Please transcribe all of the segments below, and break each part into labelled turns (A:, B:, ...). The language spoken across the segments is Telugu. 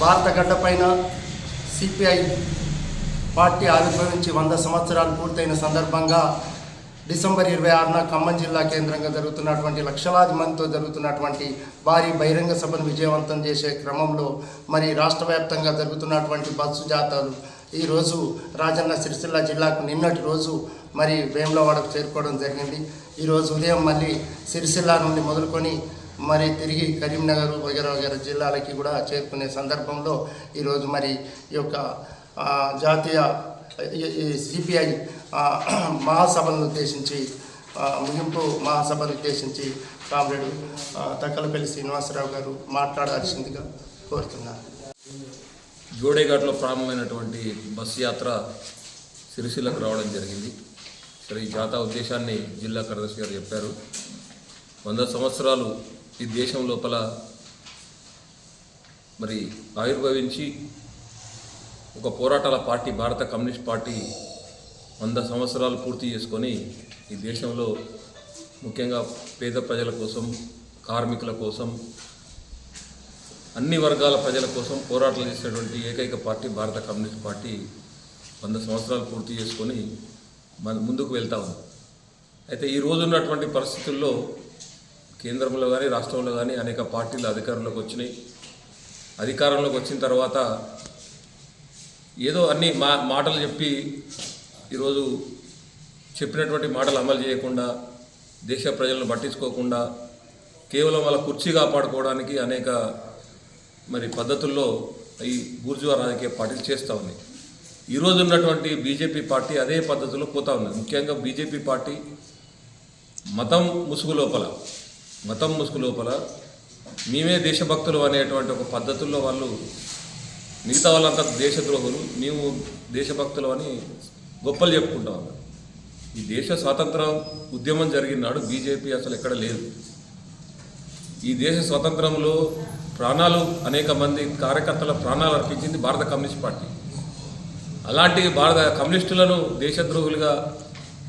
A: భారత గడ్డపైన సిపిఐ పార్టీ ఆవిర్భవించి వంద సంవత్సరాలు పూర్తయిన సందర్భంగా డిసెంబర్ ఇరవై ఆరున ఖమ్మం జిల్లా కేంద్రంగా జరుగుతున్నటువంటి లక్షలాది మందితో జరుగుతున్నటువంటి భారీ బహిరంగ సభను విజయవంతం చేసే క్రమంలో మరి రాష్ట్ర వ్యాప్తంగా జరుగుతున్నటువంటి బస్సు జాతరలు ఈరోజు రాజన్న సిరిసిల్ల జిల్లాకు నిన్నటి రోజు మరి వేములవాడకు చేరుకోవడం జరిగింది. ఈరోజు ఉదయం మళ్ళీ సిరిసిల్ల నుండి మొదలుకొని మరి తిరిగి కరీంనగర్ వగేరా వగేరా జిల్లాలకి కూడా చేరుకునే సందర్భంలో ఈరోజు మరి ఈ యొక్క జాతీయ సిపిఐ మహాసభలను ఉద్దేశించి ముగింపు మహాసభను ఉద్దేశించి కామ్రేడ్ తక్కలపల్లి శ్రీనివాసరావు గారు మాట్లాడాల్సిందిగా కోరుతున్నారు
B: జోడేఘాట్లో ప్రారంభమైనటువంటి బస్సు యాత్ర సిరిసిల్లకు రావడం జరిగింది. సరే ఈ జాతా ఉద్దేశాన్ని జిల్లా కార్యదర్శి గారు చెప్పారు. వంద సంవత్సరాలు ఈ దేశం లోపల మరి ఆవిర్భవించి ఒక పోరాటాల పార్టీ భారత కమ్యూనిస్ట్ పార్టీ వంద సంవత్సరాలు పూర్తి చేసుకొని ఈ దేశంలో ముఖ్యంగా పేద ప్రజల కోసం కార్మికుల కోసం అన్ని వర్గాల ప్రజల కోసం పోరాటాలు చేసినటువంటి ఏకైక పార్టీ భారత కమ్యూనిస్ట్ పార్టీ వంద సంవత్సరాలు పూర్తి చేసుకొని మన ముందుకు వెళ్తా ఉంది. అయితే ఈ రోజు ఉన్నటువంటి పరిస్థితుల్లో కేంద్రంలో కానీ రాష్ట్రంలో కానీ అనేక పార్టీలు అధికారంలోకి వచ్చినాయి. అధికారంలోకి వచ్చిన తర్వాత ఏదో అన్ని మా మాటలు చెప్పి ఈరోజు చెప్పినటువంటి మాటలు అమలు చేయకుండా దేశ ప్రజలను పట్టించుకోకుండా కేవలం వాళ్ళ కుర్చీ కాపాడుకోవడానికి అనేక మరి పద్ధతుల్లో ఈ బూర్జువా రాజకీయ పార్టీలు చేస్తూ ఉన్నాయి. ఈరోజు ఉన్నటువంటి బీజేపీ పార్టీ అదే పద్ధతిలో పోతూ ఉన్నది. ముఖ్యంగా బీజేపీ పార్టీ మతం ముసుగు లోపల మతం ముసుగు లోపల మేమే దేశభక్తులు అనేటువంటి ఒక పద్ధతుల్లో వాళ్ళు మిగతా వాళ్ళంతా దేశద్రోహులు మేము దేశభక్తులు అని గొప్పలు చెప్పుకుంటాం ఈ దేశ స్వాతంత్రం ఉద్యమం జరిగినాడు బీజేపీ అసలు ఎక్కడ లేదు. ఈ దేశ స్వాతంత్రంలో ప్రాణాలు అనేక మంది కార్యకర్తల ప్రాణాలు అర్పించింది భారత కమ్యూనిస్ట్ పార్టీ. అలాంటి భారత కమ్యూనిస్టులను దేశద్రోహులుగా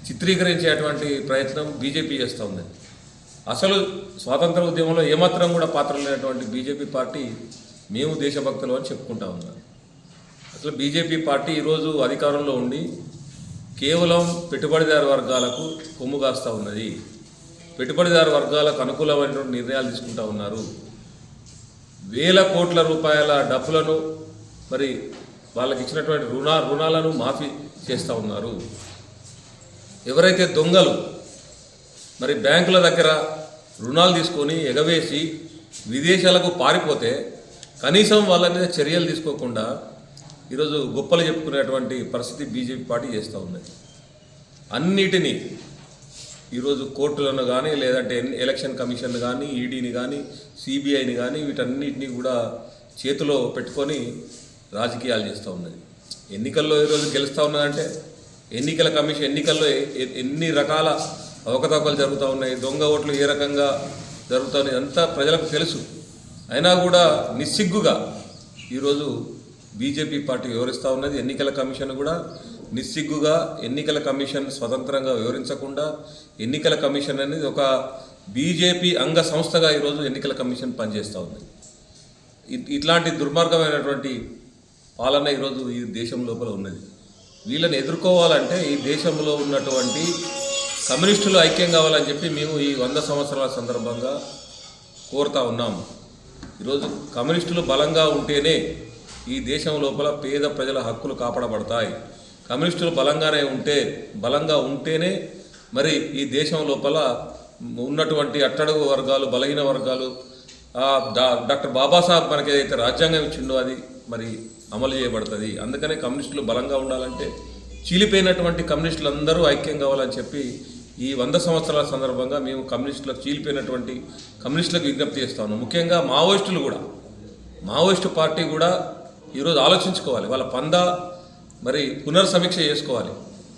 B: చిత్రీకరించేటువంటి ప్రయత్నం బీజేపీ చేస్తూ ఉంది. అసలు స్వాతంత్ర ఉద్యమంలో ఏమాత్రం కూడా పాత్ర లేనటువంటి బీజేపీ పార్టీ మేము దేశభక్తులు అని చెప్పుకుంటా ఉన్నాం. అసలు బీజేపీ పార్టీ ఈరోజు అధికారంలో ఉండి కేవలం పెట్టుబడిదారు వర్గాలకు కొమ్ము కాస్తూ ఉన్నది. పెట్టుబడిదారు వర్గాలకు అనుకూలమైనటువంటి నిర్ణయాలు తీసుకుంటా ఉన్నారు. వేల కోట్ల రూపాయల డబ్బులను మరి వాళ్ళకి ఇచ్చినటువంటి రుణ రుణాలను మాఫీ చేస్తూ ఉన్నారు. ఎవరైతే దొంగలు మరి బ్యాంకుల దగ్గర రుణాలు తీసుకొని ఎగవేసి విదేశాలకు పారిపోతే కనీసం వాళ్ళ మీద చర్యలు తీసుకోకుండా ఈరోజు గొప్పలు చెప్పుకునేటువంటి పరిస్థితి బీజేపీ పార్టీ చేస్తూ ఉన్నది అన్నిటినీ ఈరోజు కోర్టులను కానీ లేదంటే ఎలక్షన్ కమిషన్ కానీ ఈడీని కానీ సిబిఐని కానీ వీటన్నిటిని కూడా చేతిలో పెట్టుకొని రాజకీయాలు చేస్తూ ఉన్నది. ఎన్నికల్లో ఈరోజు గెలుస్తూ ఉన్నదంటే ఎన్నికల కమిషన్ ఎన్నికల్లో ఎన్ని రకాల అవకతవకలు జరుగుతూ ఉన్నాయి దొంగ ఓట్లు ఏ రకంగా జరుగుతాయి అంతా ప్రజలకు తెలుసు. అయినా కూడా నిస్సిగ్గుగా ఈరోజు బీజేపీ పార్టీ వివరిస్తూ ఉన్నది ఎన్నికల కమిషన్ కూడా నిస్సిగ్గుగా ఎన్నికల కమిషన్ స్వతంత్రంగా వివరించకుండా ఎన్నికల కమిషన్ అనేది ఒక బీజేపీ అంగ సంస్థగా ఈరోజు ఎన్నికల కమిషన్ పనిచేస్తూ ఉంది. ఇ- ఇట్లాంటి దుర్మార్గమైనటువంటి పాలన ఈరోజు ఈ దేశం లోపల ఉన్నది. వీళ్ళని ఎదుర్కోవాలంటే ఈ దేశంలో ఉన్నటువంటి కమ్యూనిస్టులు ఐక్యం కావాలని చెప్పి మేము ఈ వంద సంవత్సరాల సందర్భంగా కోరుతా ఉన్నాము. ఈరోజు కమ్యూనిస్టులు బలంగా ఉంటేనే ఈ దేశం లోపల పేద ప్రజల హక్కులు కాపాడబడతాయి. కమ్యూనిస్టులు బలంగానే ఉంటే బలంగా ఉంటేనే మరి ఈ దేశం లోపల ఉన్నటువంటి అట్టడుగు వర్గాలు బలహీన వర్గాలు డా- డాక్టర్ బాబాసాహెబ్ మనకి ఏదైతే రాజ్యాంగం ఇచ్చిండో అది మరి అమలు చేయబడుతుంది. అందుకనే కమ్యూనిస్టులు బలంగా ఉండాలంటే చీలిపోయినటువంటి కమ్యూనిస్టులు అందరూ ఐక్యం కావాలని చెప్పి ఈ వంద సంవత్సరాల సందర్భంగా మేము కమ్యూనిస్టులకు చీలిపోయినటువంటి కమ్యూనిస్టులకు విజ్ఞప్తి చేస్తాము ముఖ్యంగా మావోయిస్టులు కూడా. మావోయిస్టు పార్టీ కూడా ఈరోజు ఆలోచించుకోవాలి. వాళ్ళ పందా మరి పునర్సమీక్ష చేసుకోవాలి.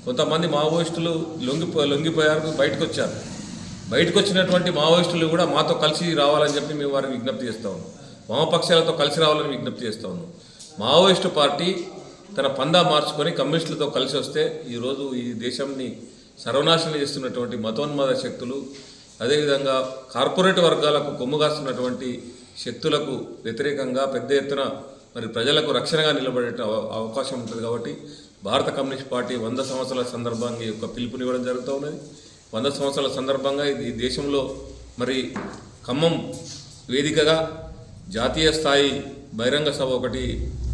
B: కొంతమంది మావోయిస్టులు లొంగిపో లొంగిపోయారు బయటకు వచ్చారు బయటకు వచ్చినటువంటి మావోయిస్టులు కూడా మాతో కలిసి రావాలని చెప్పి మేము వారికి విజ్ఞప్తి చేస్తా ఉన్నాం. వామపక్షాలతో కలిసి రావాలని విజ్ఞప్తి చేస్తా ఉన్నాం. మావోయిస్టు పార్టీ తన పందా మార్చుకొని కమ్యూనిస్టులతో కలిసి వస్తే ఈరోజు ఈ దేశంని సర్వనాశనం చేస్తున్నటువంటి మతోన్మాద శక్తులు అదేవిధంగా కార్పొరేట్ వర్గాలకు కొమ్ముగాస్తున్నటువంటి శక్తులకు వ్యతిరేకంగా పెద్ద ఎత్తున మరి ప్రజలకు రక్షణగా నిలబడే అవకాశం ఉంటుంది కాబట్టి భారత కమ్యూనిస్ట్ పార్టీ వంద సంవత్సరాల సందర్భంగా యొక్క పిలుపునివ్వడం జరుగుతూ ఉన్నది. వంద సంవత్సరాల సందర్భంగా ఇది ఈ దేశంలో మరి ఖమ్మం వేదికగా జాతీయ స్థాయి బహిరంగ సభ ఒకటి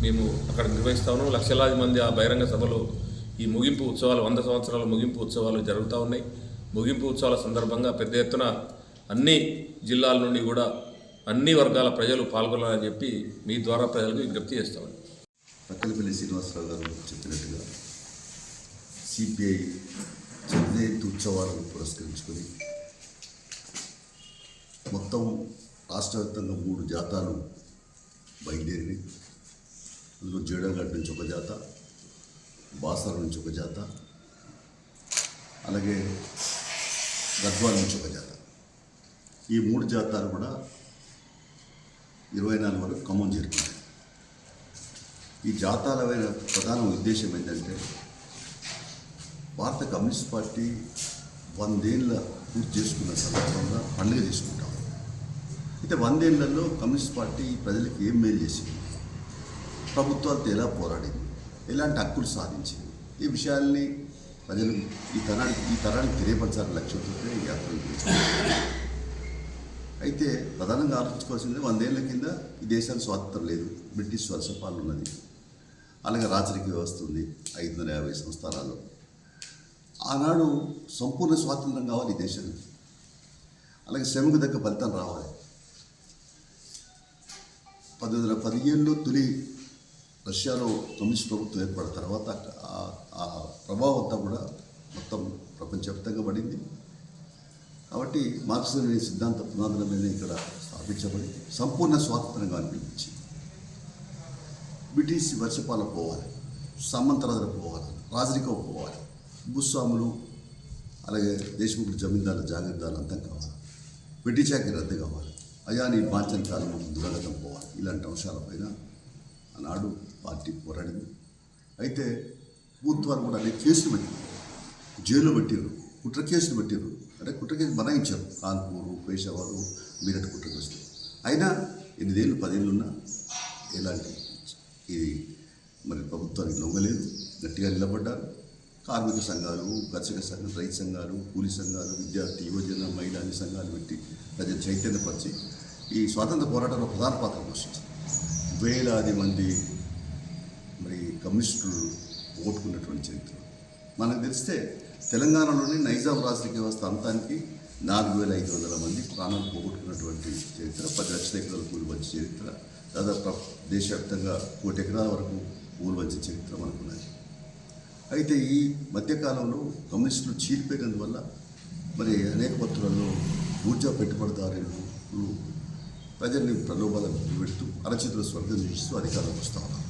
B: మేము అక్కడ నిర్వహిస్తాము లక్షలాది మంది ఆ బహిరంగ సభలో ఈ ముగింపు ఉత్సవాలు వంద సంవత్సరాల ముగింపు ఉత్సవాలు జరుగుతూ ఉన్నాయి. ముగింపు ఉత్సవాల సందర్భంగా పెద్ద ఎత్తున అన్ని జిల్లాల నుండి కూడా అన్ని వర్గాల ప్రజలు పాల్గొనాలని చెప్పి మీ ద్వారా ప్రజలకు విజ్ఞప్తి చేస్తామని
C: పక్కలపల్లి శ్రీనివాసరావు గారు చెప్పినట్టుగా సిపిఐ జయంతి ఉత్సవాలను పురస్కరించుకొని మొత్తం రాష్ట్రవ్యాప్తంగా మూడు జాతాలు బయలుదేరి అందులో జేడగఢ్ నుంచి ఒక జాత బాసర నుంచి ఒక జాత అలాగే గద్వాల నుంచి ఒక జాత. ఈ మూడు జాతాలు కూడా ఇరవై నాలుగు వరకు ఖమ్మం చేరుకున్నాయి ఈ జాతాలమైన ప్రధాన ఉద్దేశం ఏంటంటే భారత కమ్యూనిస్ట్ పార్టీ వందేళ్ళ పూర్తి చేసుకున్న సందర్భంగా పండుగ చేసుకుంటాం. అయితే వందేళ్ళలో కమ్యూనిస్ట్ పార్టీ ప్రజలకు ఏం మేలు చేసింది? ప్రభుత్వాలతో ఎలా పోరాడింది? ఎలాంటి హక్కులు సాధించింది? ఈ విషయాల్ని ప్రజలు ఈ తరానికి ఈ తరానికి తెలియపరచాలని లక్ష్యంతో ఈ యాత్రలు అయితే ప్రధానంగా ఆలోచించుకోవాల్సింది వందేళ్ళ కింద ఈ దేశానికి స్వాతంత్రం లేదు. బ్రిటిష్ వలసపాలన ఉన్నది. అలాగే రాచరిక వ్యవస్థ ఉంది ఐదు వందల యాభై సంవత్సరాలు ఆనాడు సంపూర్ణ స్వాతంత్రం కావాలి ఈ దేశానికి. అలాగే శ్రమకు దగ్గర ఫలితాలు రావాలి. పంతొమ్మిది వందల పదిహేనులో తొలి రష్యాలో కమ్యూనిస్ట్ ప్రభుత్వం ఏర్పడిన తర్వాత ఆ- ప్రభావం అంతా కూడా మొత్తం ప్రపంచవ్యాప్తంగా పడింది కాబట్టి మార్క్సిజం అనే సిద్ధాంత పునాదుల మీద ఇక్కడ స్థాపించబడి సంపూర్ణ స్వాతంత్రంగా అనిపించింది. బ్రిటిష్ వర్షపాల పోవాలి సామంతరాజుల పోవాలి రాజరికం పోవాలి భూస్వాములు అలాగే దేశముఖులు జమీందారుల జాగ్రత్తలు అంతం కావాలి బ్రిటిషాకి రద్దు కావాలి అయాని బాంచన్ కాలం దురగతం పోవాలి ఇలాంటి అంశాలపైన ఆనాడు పార్టీ పోరాడింది. అయితే ప్రభుత్వాలు కూడా అనేక కేసులు పెట్టారు జైలు పెట్టారు కుట్ర కేసులు పెట్టారు అంటే కుట్ర కేసు బనాయించారు. కాన్పూరు పేషావారు మీరట్ కుట్ర కేసులు. అయినా ఎనిమిదేళ్ళు పదేళ్ళు ఉన్నా ఎలాంటి ఇది మరి ప్రభుత్వానికి లొంగలేదు. గట్టిగా నిలబడ్డారు. కార్మిక సంఘాలు కర్షక సంఘాలు రైతు సంఘాలు కూలీ సంఘాలు విద్యార్థి యువజన మహిళా సంఘాలు పెట్టి ప్రజలు చైతన్యపరిచి ఈ స్వాతంత్ర పోరాటంలో ప్రధాన పాత్ర పోషించింది వేలాది మంది మరి కమ్యూనిస్టులు ఓట్టుకున్నటువంటి చరిత్ర. మనకు తెలిస్తే తెలంగాణలోని నైజాం రాజకీయ వ్యవస్థ అంతానికి నాలుగు వేల ఐదు వందల మంది ప్రాణాలు పోగొట్టుకున్నటువంటి చరిత్ర పది లక్షల ఎకరాల కూలి వచ్చే చరిత్ర దాదాపు దేశవ్యాప్తంగా కోటి ఎకరాల వరకు పూలు వచ్చే చరిత్ర మనకున్నది. అయితే ఈ మధ్యకాలంలో కమ్యూనిస్టులు చీలిపోయినందువల్ల మరి అనేక పత్రులలో ఊర్జా పెట్టుబడిదారులు ప్రజల్ని ప్రలోభాలకు పెడుతూ అరచితుల స్వర్గం చూపిస్తూ అధికారంలోకి వస్తూ ఉన్నారు.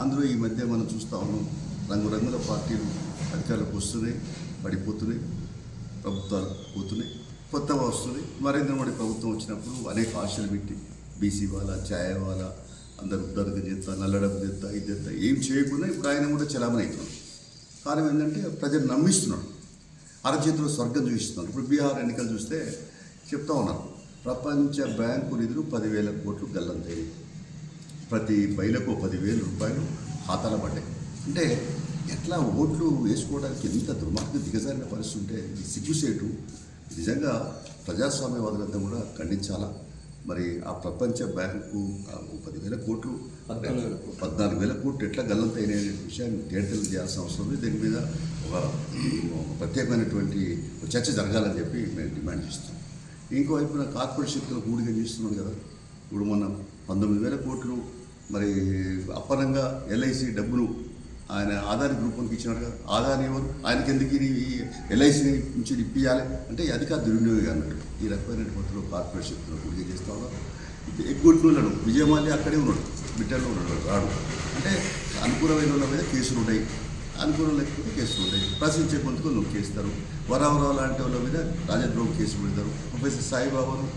C: అందులో ఈ మధ్య మనం చూస్తూ ఉన్నాం రంగురంగుల పార్టీలు అధికారులకు వస్తున్నాయి పడిపోతున్నాయి ప్రభుత్వాలు పోతున్నాయి కొత్తగా వస్తుంది. నరేంద్ర మోడీ ప్రభుత్వం వచ్చినప్పుడు అనేక ఆశలు పెట్టి బీసీ వాళ్ళ ఛాయ వాళ్ళ అందరు ఉద్దరగ చేస్తా నల్లడపు చేస్తా ఇది చేస్తా ఏం చేయకుండా ఇప్పుడు ఆయన కూడా చలామణి అవుతున్నాడు. కారణం ఏంటంటే ప్రజలు నమ్మిస్తున్నాడు. అరచేతిలో స్వర్గం చూపిస్తున్నాడు. ఇప్పుడు బీహార్ ఎన్నికలు చూస్తే చెప్తా ఉన్నారు ప్రపంచ బ్యాంకు నిధులు పదివేల కోట్లు గల్లంతయ్యాయి ప్రతి బయలకు పదివేల రూపాయలు ఖాతాలో పడ్డాయి. అంటే ఎట్లా ఓట్లు వేసుకోవడానికి ఎంత దుర్మార్గం దిగజారిన పరిస్థితి ఉంటే ఇది సిగ్గుసేటు నిజంగా ప్రజాస్వామ్యవాదులంతా కూడా ఖండించాలా? మరి ఆ ప్రపంచ బ్యాంకు పదివేల కోట్లు పద్నాలుగు వేల కోట్లు ఎట్లా గల్లంతైన విషయాన్ని తేటలు చేయాల్సిన అవసరం ఉంది. దీని మీద ఒక ప్రత్యేకమైనటువంటి చర్చ జరగాలని చెప్పి మేము డిమాండ్ చేస్తున్నాం. ఇంకోవైపున కార్పొరేట్ శక్తులు కూడిగా చేస్తున్నాడు కదా. ఇప్పుడు మొన్న పంతొమ్మిది వేల కోట్లు మరి అప్పనంగా ఎల్ఐసి డబ్బులు ఆయన ఆదాని గ్రూప్కి ఇచ్చినారు కదా. ఆదాని ఎవరు? ఆయనకి ఎందుకు ఇది ఈ ఎల్ఐసి నుంచి ఇప్పించాలి అంటే అధికార దుర్వినియోగం అన్నట్టు ఈ రకమైన పద్ధతిలో కార్పొరేట్ శక్తులు కూడిగా చేస్తా ఉన్నారు ఎగ్గుంటున్నాడు విజయమాల్య అక్కడే ఉన్నాడు. బిడ్డలో ఉన్నాడు రాడు. అంటే అనుకూలమైన వాళ్ళ మీద కేసులు ఉన్నాయి అనుకూలం లేకపోతే కేసులు ఉంటాయి. ప్రశ్నించే కొంతకు నొక్కేస్తారు వరావరావు లాంటి వాళ్ళ మీద రాజద్రోహం కేసు పెడతారు. ప్రొఫెసర్ సాయిబాబాను.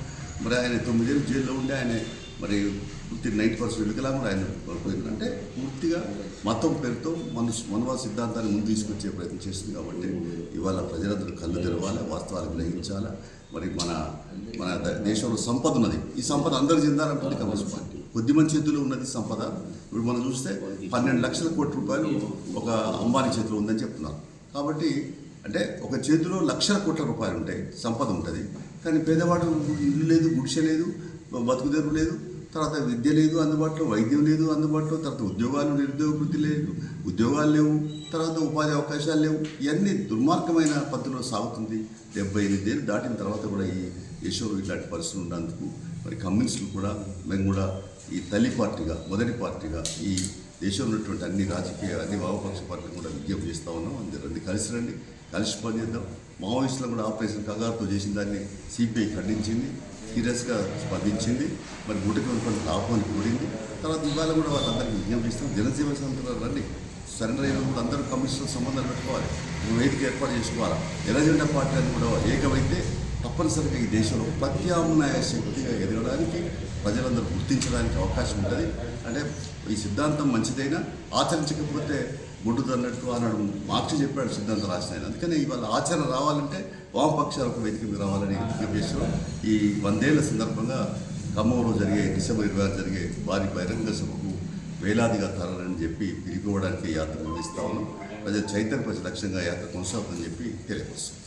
C: మరి ఆయన తొమ్మిదేళ్ళు జైల్లో ఉండి ఆయన మరి పూర్తి నైట్ పర్సెంట్ వెనుకలా కూడా ఆయన పోయింది అంటే పూర్తిగా మతం పేరుతో మనుషు మనవా సిద్ధాంతాన్ని ముందు తీసుకొచ్చే ప్రయత్నం చేస్తుంది కాబట్టి ఇవాళ ప్రజలందరూ కళ్ళు తెరవాలి వాస్తవాలు గ్రహించాలా? మరి మన మన ద- దేశంలో సంపద ఉన్నది. ఈ సంపద అందరూ చెందాలంటుంది కమ్యూనిస్ట్ పార్టీ. కొద్దిమంది చేతుల్లో ఉన్నది సంపద. ఇప్పుడు మనం చూస్తే పన్నెండు లక్షల కోట్ల రూపాయలు ఒక అంబానీ చేతిలో ఉందని చెప్తున్నారు. కాబట్టి అంటే ఒక చేతిలో లక్షల కోట్ల రూపాయలు ఉంటాయి సంపద ఉంటుంది. కానీ పేదవాడు ఇల్లు లేదు గుడిసె లేదు బతుకుదేరు లేదు తర్వాత విద్య లేదు అందుబాటులో వైద్యం లేదు అందుబాటులో తర్వాత ఉద్యోగాలు నిరుద్యోగ వృద్ధి లేదు ఉద్యోగాలు లేవు తర్వాత ఉపాధి అవకాశాలు లేవు. ఇవన్నీ దుర్మార్గమైన పద్ధతిలో సాగుతుంది. డెబ్బై ఎనిమిదేళ్ళు దాటిన తర్వాత కూడా ఈ దేశంలో ఇట్లాంటి పరిస్థితులు ఉన్నందుకు మరి కమ్యూనిస్టులు కూడా మేము కూడా ఈ తల్లి పార్టీగా మొదటి పార్టీగా ఈ దేశంలో ఉన్నటువంటి అన్ని రాజకీయ అన్ని వామపక్ష పార్టీలు కూడా విజ్ఞప్తి చేస్తూ ఉన్నాం. అందరూ రండి కలిసి రండి కలిసి పనిచేద్దాం. మావోయిస్టులు కూడా ఆపరేషన్ కగారుతో చేసిన దాన్ని సిపిఐ ఖండించింది. సీరియస్గా స్పందించింది. మరి గుడికి కొన్ని ఆహ్వానికి కూడింది తర్వాత ఇవాళ కూడా వాళ్ళందరికీ విజ్ఞప్తి ఇస్తాం జనసేవ సంస్థలు రండి. సరెండర్ అయినప్పుడు అందరూ కమిషన్ సంబంధాలు పెట్టుకోవాలి. ఒక వేదిక ఏర్పాటు చేసుకోవాలి? ఎర్రజెండా పార్టీ అని కూడా ఏకమైతే తప్పనిసరిగా ఈ దేశంలో ప్రత్యామ్నాయ శక్తిగా ఎదగడానికి ప్రజలందరూ గుర్తించడానికి అవకాశం ఉంటుంది. అంటే ఈ సిద్ధాంతం మంచిదైనా ఆచరించకపోతే గుడ్డు అన్నట్టు ఆనాడు మార్క్స్ చెప్పాడు సిద్ధాంతం రాసిన అందుకనే ఇవాళ ఆచరణ రావాలంటే వామపక్షాలకు వేదిక రావాలని విజ్ఞప్తి ఈ వందేళ్ళ సందర్భంగా ఖమ్మంలో జరిగే డిసెంబర్ ఇరవై ఆరు జరిగే వారి బహిరంగ సభకు వేలాదిగా తరాలని చెప్పి పిలిపివ్వడానికి యాత్ర నిర్వహిస్తా ఉన్నాం. చైతన్య చైతన్యపరిచే లక్ష్యంగా యాత్ర కొనసాగుతుందని చెప్పి తెలియపరుస్తుంది